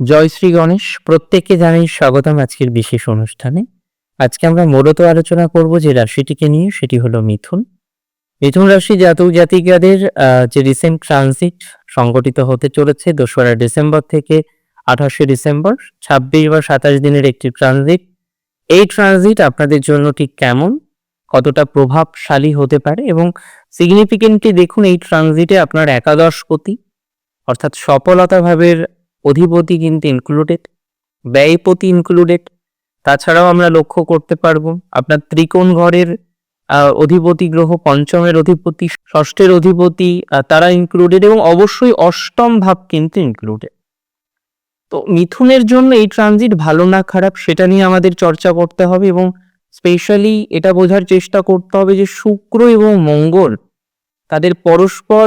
জয় শ্রী গণেশ, প্রত্যেককে জানাই স্বাগতম আজকের বিশেষ অনুষ্ঠানে। আজকে আমরা মূলত আলোচনা করব যে রাশিটিকে নিয়ে, সেটি হলো মিথুন। মিথুন রাশি জাতক জাতিকাদের যে রিসেন্ট ট্রানজিট সংগঠিত হতে চলেছে দোসরা ডিসেম্বর থেকে আঠাশে ডিসেম্বর, ছাব্বিশ বা সাতাশ দিনের একটি ট্রানজিট এই ট্রানজিট আপনাদের জন্য ঠিক কেমন? কতটা প্রভাবশালী হতে পারে? এবং সিগনিফিকেন্টলি দেখুন এই ট্রানজিটে আপনার একাদশপতি অর্থাৎ সফলতা ভাবের অধিপতি কিন্তু ইনক্লুডেড ব্যয়পতি ইনক্লুডেড তাছাড়াও আমরা লক্ষ্য করতে পারব, আপনার ত্রিকোণ ঘরের অধিপতি গ্রহ পঞ্চমের অধিপতি, ষষ্ঠের অধিপতি তারা ইনক্লুডেড এবং অবশ্যই অষ্টম ভাব কিন্তু ইনক্লুডেড তো মিথুনের জন্য এই ট্রানজিট ভালো না খারাপ সেটা নিয়ে আমাদের চর্চা করতে হবে এবং স্পেশালি এটা বোঝার চেষ্টা করতে হবে যে শুক্র এবং মঙ্গল তাদের পরস্পর,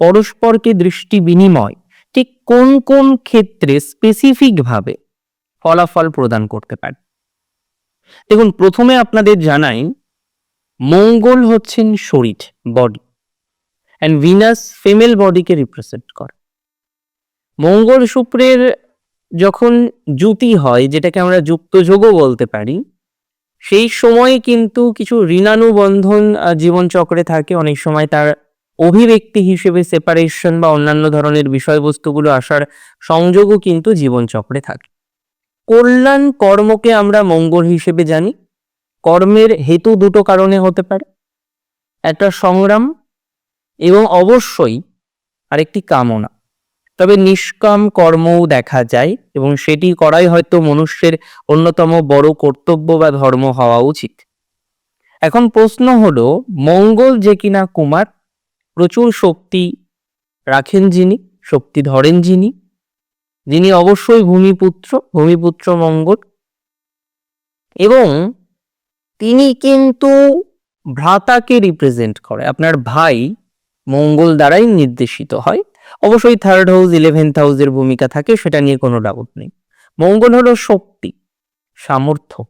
পরস্পরকে দৃষ্টি বিনিময়। ঠিক কোন কোন ক্ষেত্রে স্পেসিফিক ভাবে ফলাফল প্রদান করতে পারে? দেখুন, প্রথমে আপনাদের জানাই, মঙ্গল হচ্ছেন শরীর বডি অ্যান্ড ভিনাস ফিমেল বডিকে রিপ্রেজেন্ট করে। মঙ্গল শুক্রের যখন জুতি হয়, যেটাকে আমরা যুক্ত যোগও বলতে পারি, সেই সময়ে কিন্তু কিছু ঋণানুবন্ধন জীবনচক্রে থাকে। অনেক সময় তার অভিব্যক্তি হিসেবে সেপারেশন বা অন্যান্য ধরনের বিষয়বস্তুগুলো আসার সংযোগও কিন্তু জীবনচক্রে থাকে। কল্যাণ কর্মকে আমরা মঙ্গল হিসেবে জানি। কর্মের হেতু দুটো কারণে হতে পারে। একটা সংগ্রাম এবং অবশ্যই আরেকটি কামনা। তবে নিষ্কাম কর্মও দেখা যায় এবং সেটি করাই হয়তো মনুষ্যের অন্যতম বড় কর্তব্য বা ধর্ম হওয়া উচিত। এখন প্রশ্ন হলো, মঙ্গল যে কিনা কুমার প্রচুর শক্তি রাখেন যিনি, শক্তি ধরেন যিনি। যিনি অবশ্যই ভূমিপুত্র ভূমিপুত্র মঙ্গল। এবং তিনি কিন্তু ভ্রাতাকে রিপ্রেজেন্ট করে। আপনার ভাই মঙ্গল দ্বারাই নির্দেশিত হয়। অবশ্যই থার্ড হাউস ইলেভেন্থ হাউসের ভূমিকা থাকে, সেটা নিয়ে কোনো ডাউট নেই। মঙ্গল হলো শক্তি, সামর্থ্য,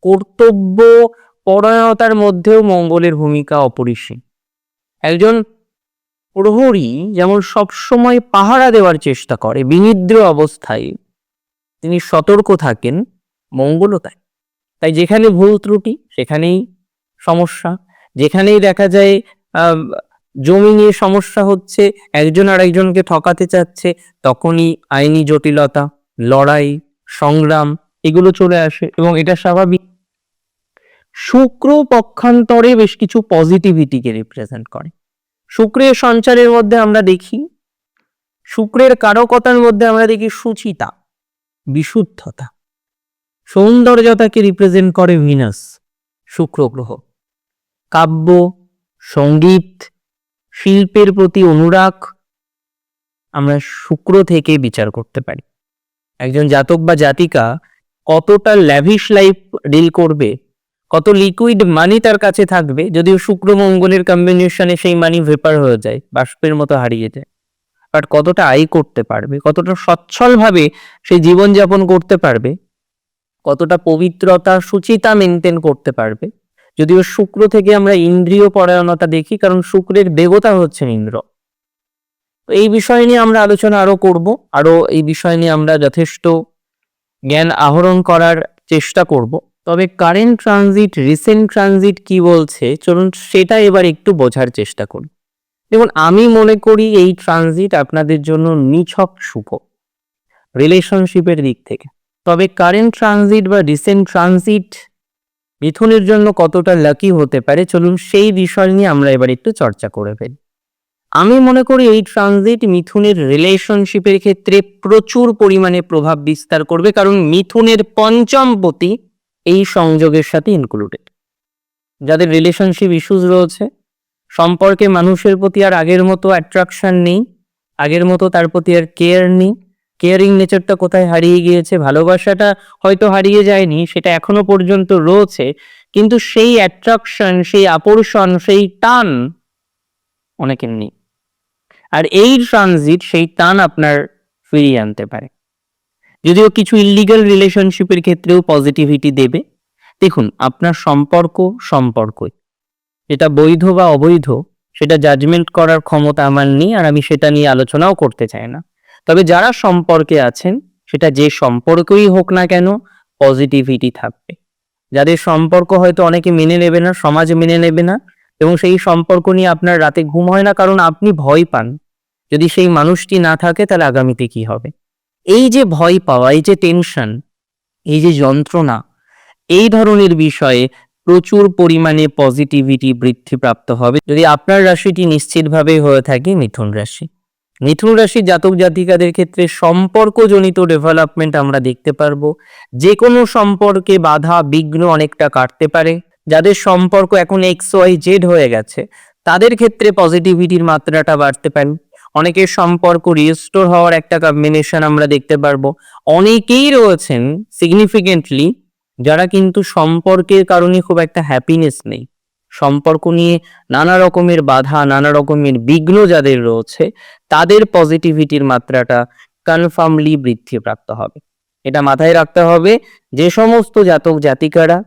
কর্তব্য, পরায়ণতার মধ্যেও মঙ্গলের ভূমিকা অপরিসীম। একজন প্রহরী যেমন সবসময় পাহারা দেওয়ার চেষ্টা করে, বিনিদ্র অবস্থায় তিনি সতর্ক থাকেন মঙ্গলও তাই। তাই যেখানে ভুল ত্রুটি, সেখানেই সমস্যা। যেখানেই দেখা যায় জমি নিয়ে সমস্যা হচ্ছে, একজন আর একজনকে ঠকাতে চাচ্ছে, তখনই আইনি জটিলতা, লড়াই, সংগ্রাম, এগুলো চলে আসে এবং এটা স্বাভাবিক। শুক্র পক্ষান্তরে বেশ কিছু পজিটিভিটিকে রিপ্রেজেন্ট করে। শুক্রের সঞ্চারের মধ্যে আমরা দেখি, শুক্রের কারকতার মধ্যে আমরা দেখি সুচিতা, বিশুদ্ধতা। সৌন্দর্যতাকে রিপ্রেজেন্ট করে ভিনাস শুক্র গ্রহ। কাব্য, সংগীত, শিল্পের প্রতি অনুরাগ আমরা শুক্র থেকে বিচার করতে পারি। একজন জাতক বা জাতিকা কতটা ল্যাভিশ লাইফ ডিল করবে কত লিকুইড মানি তার কাছে থাকবে যদিও শুক্র মঙ্গলের কম্বিনেশনে সেই মানি ভেপার হয়ে যায়, বাষ্পের মতো হারিয়ে যায়। বাট কতটা আয় করতে পারবে, কতটা সচ্ছলভাবে সেই জীবনযাপন করতে পারবে, কতটা পবিত্রতা সুচিতা মেনটেন করতে পারবে। যদিও শুক্র থেকে আমরা ইন্দ্রিয় পরায়ণতা দেখি, কারণ শুক্রের দেবতা হচ্ছেন ইন্দ্র। তো এই বিষয় নিয়ে আমরা আলোচনা আরও করব, আরও এই বিষয় নিয়ে আমরা যথেষ্ট জ্ঞান আহরণ করার চেষ্টা করব। তবে কারেন্ট ট্রানজিট রিসেন্ট ট্রানজিট কি বলছে? চলুন সেটা এবার একটু বোঝার চেষ্টা করি। দেখুন, আমি মনে করি এই ট্রানজিট আপনাদের জন্য নিছক শুভ রিলেশনশিপের দিক থেকে। তবে কারেন্ট ট্রানজিট বা রিসেন্ট ট্রানজিট মিথুনের জন্য কতটা লাকি হতে পারে? চলুন সেই বিষয় নিয়ে আমরা এবার একটু চর্চা করে ফেলি। আমি মনে করি এই ট্রানজিট মিথুনের রিলেশনশিপের ক্ষেত্রে প্রচুর পরিমাণে প্রভাব বিস্তার করবে, কারণ মিথুনের পঞ্চম পতি এই সংযোগের সাথে ইনক্লুডেড যাদের রিলেশনশিপ ইস্যুজ রয়েছে, সম্পর্কে মানুষের প্রতি আর আগের মতো অ্যাট্রাকশন নেই, আগের মতো তার প্রতি আর কেয়ার নেই কেয়ারিং নেচারটা কোথায় হারিয়ে গিয়েছে, ভালোবাসাটা হয়তো হারিয়ে যায়নি, সেটা এখনও পর্যন্ত রয়েছে, কিন্তু সেই অ্যাট্রাকশন সেই আকর্ষণ সেই টান অনেকের নেই। আর এই ট্রানজিট সেই টান আপনার ফিরিয়ে আনতে পারে। যদিও কিছু ইলিগাল রিলেশনশিপের ক্ষেত্রেও পজিটিভিটি দেবে। দেখুন, আপনার সম্পর্ক সম্পর্কই। যেটা বৈধ বা অবৈধ, সেটা জাজমেন্ট করার ক্ষমতা আমার নেই আর আমি সেটা নিয়ে আলোচনাও করতে চাই না। তবে যারা সম্পর্কে আছেন, সেটা যে সম্পর্কই হোক না কেন পজিটিভিটি থাকবে। যাদের সম্পর্ক হয়তো অনেকে মেনে নেবে না, সমাজ মেনে নেবে না, এবং সেই সম্পর্ক নিয়ে আপনার রাতে ঘুম হয় না কারণ আপনি ভয় পান। যদি সেই মানুষটি না থাকে, তাহলে আগামীতে কি হবে? এই যে ভয় পাওয়া, এই যে টেনশন এই যে যন্ত্রণা, এই ধরনের বিষয়ে প্রচুর পরিমাণে পজিটিভিটি বৃদ্ধিপ্রাপ্ত হবে। যদি আপনার রাশিটি নিশ্চিতভাবে হয়ে থাকে, মিথুন রাশি। মিথুন রাশি জাতক জাতিকাদের ক্ষেত্রে সম্পর্কজনিত ডেভেলপমেন্ট আমরা দেখতে পারব। যে কোনো সম্পর্কে বাধা, বিঘ্ন অনেকটা কাটতে পারে। যাদের সম্পর্ক এখন এক্স ওয়াই জেড হয়ে গেছে, তাদের ক্ষেত্রে পজিটিভিটির মাত্রাটা বাড়তে পারে। অনেকের সম্পর্ক রিস্টোর হওয়ার একটা কম্বিনেশন আমরা দেখতে পারব। অনেকেই রয়েছেন সিগনিফিকেন্টলি যারা কিন্তু সম্পর্কের কারণে খুব একটা হ্যাপিনেস নেই। সম্পর্ক নিয়ে নানা রকমের বাধা, নানা রকমের বিঘ্ন যাদের রয়েছে, তাদের পজিটিভিটির মাত্রাটা কনফার্মলি বৃদ্ধিপ্রাপ্ত হবে। এটা মাথায় রাখতে হবে, যে সমস্ত জাতক জাতিকারা,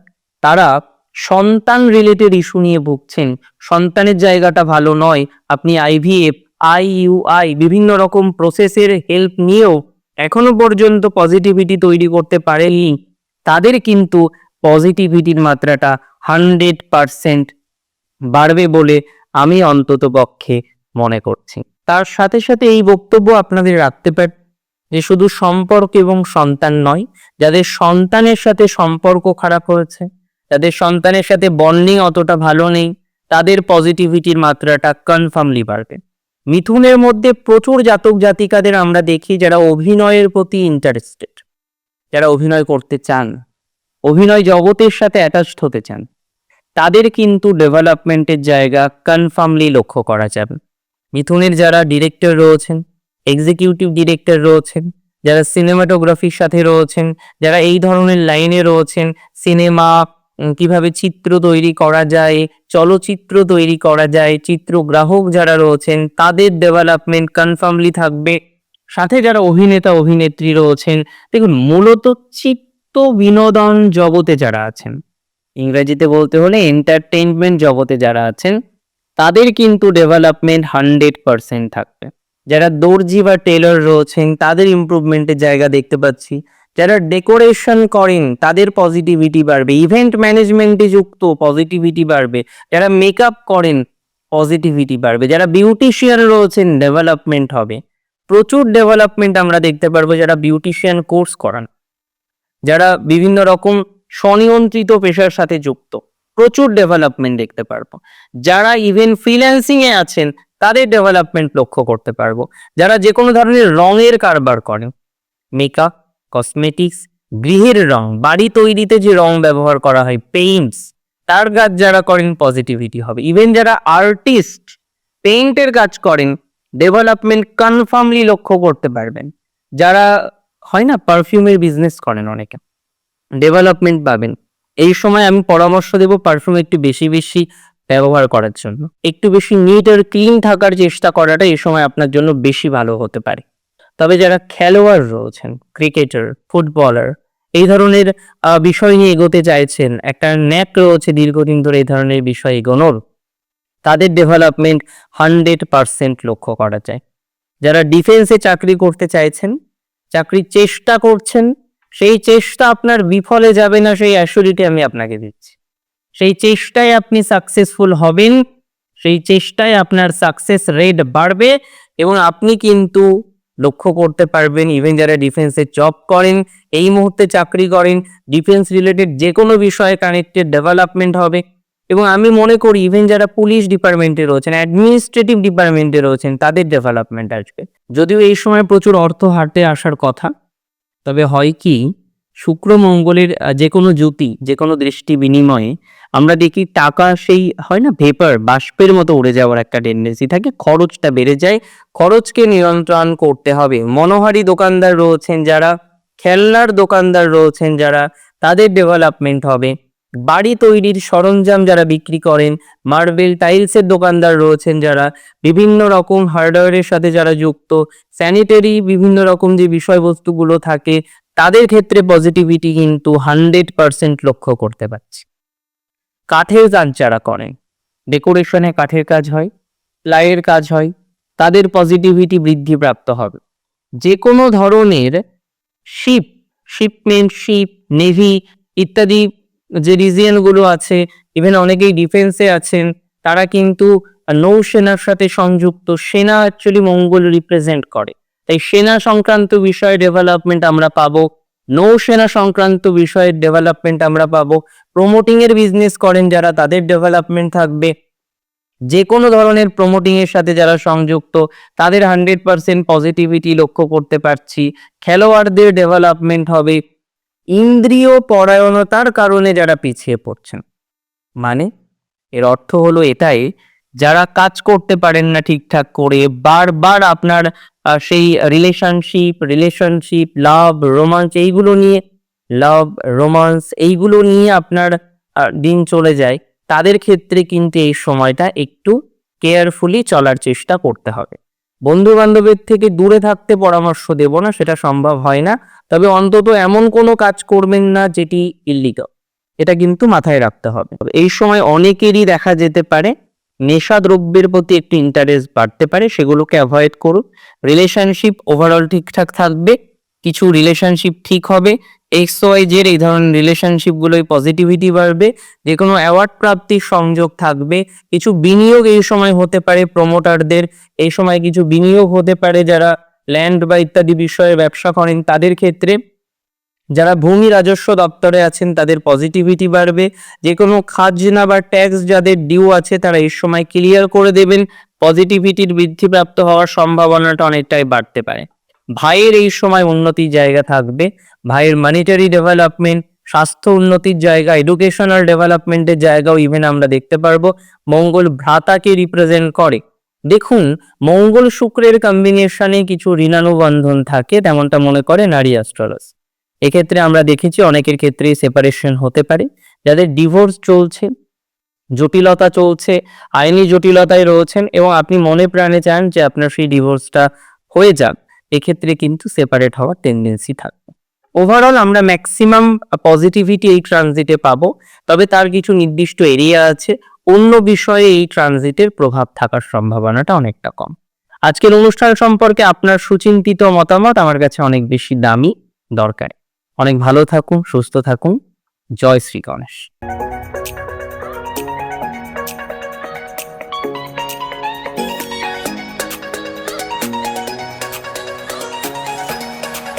তারা সন্তান রিলেটেড ইস্যু নিয়ে ভুগছেন, সন্তানের জায়গাটা ভালো নয়, আপনি আইভিএফ আইইউআই বিভিন্ন রকম প্রসেসের হেল্প নিয়েও এখনও পর্যন্ত পজিটিভিটি তৈরি করতে পারেননি। তাদের কিন্তু পজিটিভিটির মাত্রাটা হান্ড্রেড পারসেন্ট বাড়বে বলে আমি অন্তত পক্ষে মনে করছি। তার সাথে সাথে এই বক্তব্য আপনাদের রাখতে পার যে শুধু সম্পর্ক এবং সন্তান নয়, যাদের সন্তানের সাথে সম্পর্ক খারাপ হয়েছে, যাদের সন্তানের সাথে বন্ডিং অতটা ভালো নেই, তাদের পজিটিভিটির মাত্রাটা কনফার্মলি বাড়বে। মিথুনের মধ্যে প্রচুর জাতক জাতিকাদের আমরা দেখি যারা অভিনয়ের প্রতি ইন্টারেস্টেড যারা অভিনয় করতে চান, অভিনয় জগতের সাথে অ্যাটাচড হতে চান। তাদের কিন্তু ডেভেলপমেন্টের জায়গা কনফার্মলি লক্ষ্য করা যাবে। মিথুনের যারা ডিরেক্টর রয়েছেন এক্সিকিউটিভ ডিরেক্টর রয়েছেন, যারা সিনেমাটোগ্রাফির সাথে রয়েছেন, যারা এই ধরনের লাইনে রয়েছেন সিনেমা কীভাবে চিত্র তৈরি করা যায় চলচ্চিত্র তৈরি করা যায়। চিত্রগ্রাহক যারা রয়েছেন, তাদের ডেভেলপমেন্ট কনফার্মলি থাকবে। সাথে যারা অভিনেতা, অভিনেত্রী রয়েছেন, দেখুন, মূলত চিত্ত বিনোদন জগতে যারা আছেন, ইংরেজিতে বলতে হলে এন্টারটেইনমেন্ট জগতে যারা আছেন, তাদের কিন্তু ডেভেলপমেন্ট হান্ড্রেড পার্সেন্ট থাকবে। যারা দর্জি বা টেলর রয়েছেন, তাদের ইমপ্রুভমেন্টের জায়গা দেখতে পাচ্ছি। যারা ডেকোরেশন করেন, তাদের পজিটিভিটি বাড়বে। ইভেন্ট ম্যানেজমেন্টে যুক্ত পজিটিভিটি বাড়বে। যারা মেকআপ করেন পজিটিভিটি বাড়বে। যারা বিউটিশিয়ান রয়েছেন ডেভেলপমেন্ট হবে। প্রচুর ডেভেলপমেন্ট আমরা দেখতে পারব যারা বিউটিশিয়ান কোর্স করান। যারা বিভিন্ন রকম স্বনিয়ন্ত্রিত পেশার সাথে যুক্ত, প্রচুর ডেভেলপমেন্ট দেখতে পারব। যারা ইভেন ফ্রিল্যান্সিং এ আছেন, তাদের ডেভেলপমেন্ট লক্ষ্য করতে পারব। যারা যে কোনো ধরনের রঙের কারবার করেন মেকআপ কসমেটিক্স গৃহের রং, বাড়ি তৈরিতে যে রং ব্যবহার করা হয় পেইন্টস তার কাজ যারা করেন পজিটিভিটি হবে। ইভেন যারা আর্টিস্ট পেইন্টের কাজ করেন ডেভেলপমেন্ট কনফার্মলি লক্ষ্য করতে পারবেন। যারা, হয় না পারফিউমের বিজনেস করেন অনেকে ডেভেলপমেন্ট পাবেন। এই সময় আমি পরামর্শ দেব পারফিউম একটু বেশি বেশি ব্যবহার করার জন্য। একটু বেশি নিট আর ক্লিন থাকার চেষ্টা করাটা এই সময় আপনার জন্য বেশি ভালো হতে পারে। তবে যারা খেলোয়াড় রয়েছেন, ক্রিকেটার, ফুটবলার, এই ধরনের বিষয় নিয়ে এগোতে চাইছেন, একটা ন্যাক রয়েছে দীর্ঘদিন ধরে এই ধরনের বিষয় এগোনোর। তাদের ডেভেলপমেন্ট হান্ড্রেড পার্সেন্ট লক্ষ্য করা যায়। যারা ডিফেন্সে চাকরি করতে চাইছেন, চাকরির চেষ্টা করছেন, সেই চেষ্টা আপনার বিফলে যাবে না, সেই অ্যাসুরিটি আমি আপনাকে দিচ্ছি। সেই চেষ্টায় আপনি সাকসেসফুল হবেন, সেই চেষ্টায় আপনার সাকসেস রেট বাড়বে এবং আপনি কিন্তু লক্ষ্য করতে পারবেন ইভেন যারা ডিফেন্সে জব করেন, এই মুহূর্তে চাকরি করেন ডিফেন্স রিলেটেড যে কোনো বিষয়ে কানেক্টেড ডেভেলপমেন্ট হবে। এবং আমি মনে করি ইভেন যারা পুলিশ ডিপার্টমেন্টে রয়েছেন অ্যাডমিনিস্ট্রেটিভ ডিপার্টমেন্টে রয়েছেন, তাদের ডেভেলপমেন্ট আসবে। যদিও এই সময় প্রচুর অর্থ হারতে আসার কথা, তবে হয় কি, শুক্র মঙ্গলের যে কোনো জ্যোতি যে কোনো দৃষ্টি বিনিময়ে আমরা দেখি টাকা সেই হয় না ভেপার বাষ্পের মতো উড়ে যাওয়ার একটা টেন্ডেন্সি থাকে, খরচটা বেড়ে যায়, খরচকে নিয়ন্ত্রণ করতে হবে। মনোহারি দোকানদার রয়েছেন যারা, খেলনার দোকানদার রয়েছেন যারা, তাদের ডেভেলপমেন্ট হবে। বাড়ি তৈরির সরঞ্জাম যারা বিক্রি করেন মার্বেল টাইলসের দোকানদার রয়েছেন যারা, বিভিন্ন রকম হার্ডওয়্যারের সাথে যারা যুক্ত স্যানিটারি বিভিন্ন রকম যে বিষয়বস্তুগুলো থাকে, তাদের ক্ষেত্রে পজিটিভিটি কিন্তু হান্ড্রেড পার্সেন্ট লক্ষ্য করতে পারছি। কাঠের যারা করেন ডেকোরেশনে কাঠের কাজ হয় প্লাইয়ের কাজ হয়, তাদের পজিটিভিটি বৃদ্ধিপ্রাপ্ত হবে। যে কোনো ধরনের শিপ শিপমেন্ট শিপ নেভি ইত্যাদি যে রিজিয়নগুলো আছে ইভেন অনেকেই ডিফেন্সে আছেন, তারা কিন্তু নৌসেনার সাথে সংযুক্ত, সেনা অ্যাকচুয়ালি মঙ্গল রিপ্রেজেন্ট করে। তাই সেনা সংক্রান্ত বিষয়ে ডেভেলপমেন্ট আমরা পাবো। নৌসেনা সংক্রান্ত বিষয়ের ডেভেলপমেন্ট আমরা পাবো। প্রমোটিং এর বিজনেস করেন যারা, তাদের ডেভেলপমেন্ট থাকবে। যে কোনো ধরনের প্রমোটিং এর সাথে যারা সংযুক্ত, তাদের হান্ড্রেড পার্সেন্ট পজিটিভিটি লক্ষ্য করতে পারছি। খেলোয়াড়দের ডেভেলপমেন্ট হবে। ইন্দ্রিয় পরায়ণতার কারণে যারা পিছিয়ে পড়ছেন। মানে এর অর্থ হলো এটাই, যারা কাজ করতে পারেন না ঠিকঠাক করে, বারবার আপনার সেই রিলেশনশিপ রিলেশনশিপ লাভ রোমান্স এইগুলো নিয়ে লাভ রোমান্স এইগুলো নিয়ে আপনার দিন চলে যায়। তাদের ক্ষেত্রে কিন্তু এই সময়টা একটু কেয়ারফুলি চলার চেষ্টা করতে হবে। বন্ধু বান্ধবের থেকে দূরে থাকতে পরামর্শ দেব না, সেটা সম্ভব হয় না। তবে অন্তত এমন কোনো কাজ করবেন না যেটি ইল্লিগাল এটা কিন্তু মাথায় রাখতে হবে। এই সময় অনেকেরই দেখা যেতে পারে নেশা দ্রব্যের প্রতি একটু ইন্টারেস্ট বাড়তে পারে, সেগুলোকে অ্যাভয়েড করুন। রিলেশনশিপ ওভারঅল ঠিকঠাক থাকবে, কিছু রিলেশনশিপ ঠিক হবে এক্স ওয়াই জের এই ধরনের রিলেশনশিপগুলোই পজিটিভিটি বাড়বে যে কোনো অ্যাওয়ার্ড প্রাপ্তির সংযোগ থাকবে, কিছু বিনিয়োগ এই সময় হতে পারে প্রমোটারদের এই সময় কিছু বিনিয়োগ হতে পারে যারা ল্যান্ড বা ইত্যাদি বিষয়ে ব্যবসা করেন, তাদের ক্ষেত্রে যারা ভূমি রাজস্ব দপ্তরে আছেন, তাদের পজিটিভিটি বাড়বে। যে কোনো খাজনা বা ট্যাক্স যাদের ডিউ আছে, তারা এই সময় ক্লিয়ার করে দেবেন। পজিটিভিটির বৃদ্ধিপ্রাপ্ত হওয়ার সম্ভাবনাটা অনেকটাই বাড়তে পারে। ভাইয়ের এই সময় উন্নতির জায়গা থাকবে। ভাইয়ের মানিটারি ডেভেলপমেন্ট স্বাস্থ্য উন্নতির জায়গা এডুকেশনাল ডেভেলপমেন্টের জায়গাও ইভেন আমরা দেখতে পারব। মঙ্গল ভ্রাতাকে রিপ্রেজেন্ট করে। দেখুন, মঙ্গল শুক্রের কম্বিনেশনে কিছু ঋণানুবন্ধন থাকে, তেমনটা মনে করে নারী অ্যাস্ট্রোলজ এক্ষেত্রে আমরা দেখেছি অনেকের ক্ষেত্রেই সেপারেশন হতে পারে। যাদের ডিভোর্স চলছে, জটিলতা চলছে, আইনি জটিলতায় রয়েছেন এবং আপনি মনে প্রাণে চান যে আপনার সেই ডিভোর্সটা হয়ে যাক, এক্ষেত্রে কিন্তু সেপারেট হওয়ার টেন্ডেন্সি থাকবে। ওভারঅল আমরা ম্যাক্সিমাম পজিটিভিটি এই ট্রানজিটে পাবো, তবে তার কিছু নির্দিষ্ট এরিয়া আছে। অন্য বিষয়ে এই ট্রানজিটের প্রভাব থাকার সম্ভাবনাটা অনেকটা কম। আজকের অনুষ্ঠান সম্পর্কে আপনার সুচিন্তিত মতামত আমার কাছে অনেক বেশি দামি দরকার। অনেক ভালো থাকুন সুস্থ থাকুন। জয় শ্রী গণেশ।